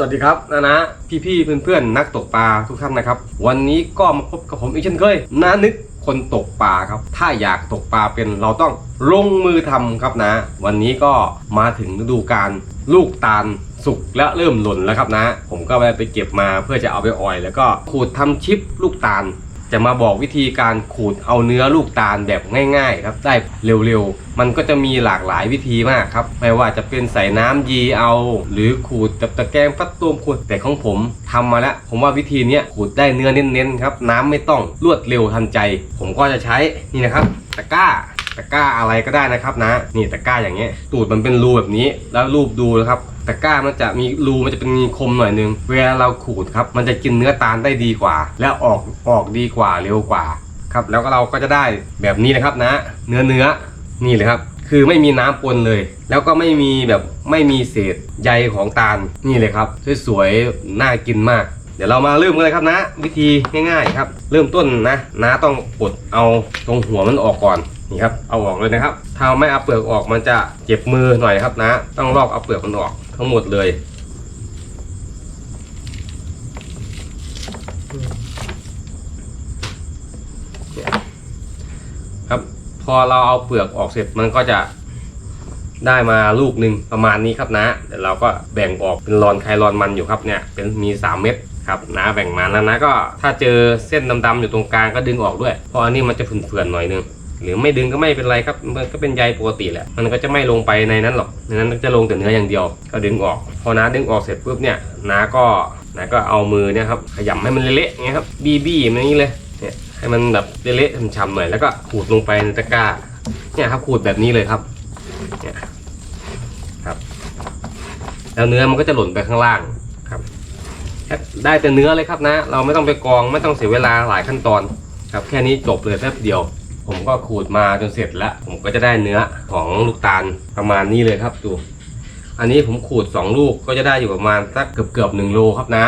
สวัสดีครับนะนะพี่พี่ๆเพื่อนๆนักตกปลาทุกท่านนะครับ วันนี้ก็มาพบกับผมอีกเช่นเคยนานึกคนตกปลาครับ ถ้าอยากตกปลาเป็นเราต้องลงมือทำครับนะ วันนี้ก็มาถึงฤดูการลูกตาลสุกและเริ่มหล่นแล้วครับนะ ผมก็ไปเก็บมาเพื่อจะเอาไปออย แล้วก็ขูดทำชิปลูกตาล จะมาบอกวิธีการขูดเอาเนื้อลูกตาลแบบง่าย ๆ ครับได้เร็วๆ มันก็จะมีหลากหลายวิธีมากครับ ไม่ว่าจะเป็นใส่น้ำยีเอา หรือขูดกับตะแกรงพัดตูมขูดแต่ของผมทำมาแล้ว ผมว่าวิธีนี้ขูดได้เนื้อเน้นๆครับ น้ำไม่ต้องรวดเร็วทันใจ ผมก็จะใช้นี่นะครับตะกร้า ตะกร้าอะไรก็ได้นะครับนะ นี่ตะกร้าอย่างเงี้ยตูดมันเป็นรูแบบนี้ แล้วรูปดูนะครับตะกร้ามันจะมีรูมันจะเป็นมีคมหน่อยนึง เวลาเราขูดครับ มันจะกินเนื้อตาลได้ดีกว่า และออกออกดีกว่าเร็วกว่าครับ แล้วก็เราก็จะได้แบบนี้นะครับนะ เนื้อเนื้อนี่เลยครับ คือไม่มีน้ำปนเลย แล้วก็ไม่มีแบบไม่มีเศษใยของตาลนี่เลยครับ สวยๆน่ากินมาก เดี๋ยวเรามาเริ่มกันเลยครับนะ วิธีง่าย ๆ ครับ เริ่มต้นนะน้าต้องปดเอาตรงหัวมันออกก่อน นี่ครับเอาออกเลยนะครับถ้าไม่เอาเปลือกออกมันจะเจ็บมือหน่อยครับนะ ต้องลอกเอาเปลือกมันออกทั้งหมดเลยครับพอเราเอาเปลือกออกเสร็จมันก็จะได้มาลูกหนึ่งประมาณนี้ครับนะเดี๋ยวเราก็แบ่งออกเป็นรอนใครรอนมันอยู่ครับเนี่ยเป็นมี 3 เม็ดครับนะแบ่งมาแล้วนะก็ถ้าเจอเส้นดำๆอยู่ตรงกลางก็ดึงออกด้วยเพราะอันนี้มันจะเฟื่อนๆหน่อยนึง หรือไม่ดึงก็ไม่เป็นไรครับมันก็เป็นใยปกติแหละมันก็จะไม่ลงไปในนั้นหรอกในนั้นจะลงแต่เนื้ออย่างเดียว ก็ดึงออก พอน้าดึงออกเสร็จปุ๊บเนี่ยน้าก็น้าก็เอามือเนี่ยครับขยำให้มันเละๆอย่างเงี้ยครับบีบี้มันอย่างนี้เลยเนี่ยให้มันแบบเละๆช้ำๆหน่อยแล้วก็ขูดลงไปในตะกร้าเนี่ยครับขูดแบบนี้เลยครับเนี่ยครับ แล้วเนื้อมันก็จะหล่นไปข้างล่างครับแค่ได้แต่เนื้อเลยครับนะ เราไม่ต้องไปกองไม่ต้องเสียเวลาหลายขั้นตอน ครับแค่นี้จบเลยแป๊บเดียว ผมก็ขูดมาจนเสร็จแล้ว ผมก็จะได้เนื้อของลูกตาลประมาณนี้เลยครับดูอันนี้ผมขูด 2 ลูกก็จะได้อยู่ประมาณสักเกือบเกือบหนึ่งโลครับนะ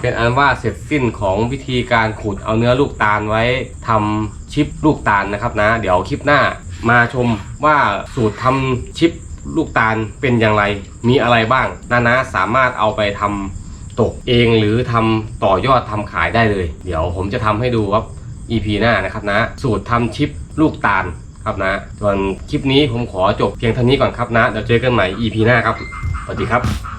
เป็นอันว่าเสร็จสิ้นของวิธีการขูดเอาเนื้อลูกตาลไว้ทำชิปลูกตาลนะครับนะ เดี๋ยวคลิปหน้ามาชมว่าสูตรทำชิปลูกตาลเป็นอย่างไรมีอะไรบ้างนานะสามารถเอาไปทำตกเองหรือทำต่อยอดทำขายได้เลย เดี๋ยวผมจะทำให้ดูครับ EP หน้านะครับนะ สูตรทำชิปลูกตาลครับนะ ส่วนคลิปนี้ผมขอจบเพียงเท่านี้ก่อนครับนะเดี๋ยวเจอกันใหม่ EP หน้าครับสวัสดีครับ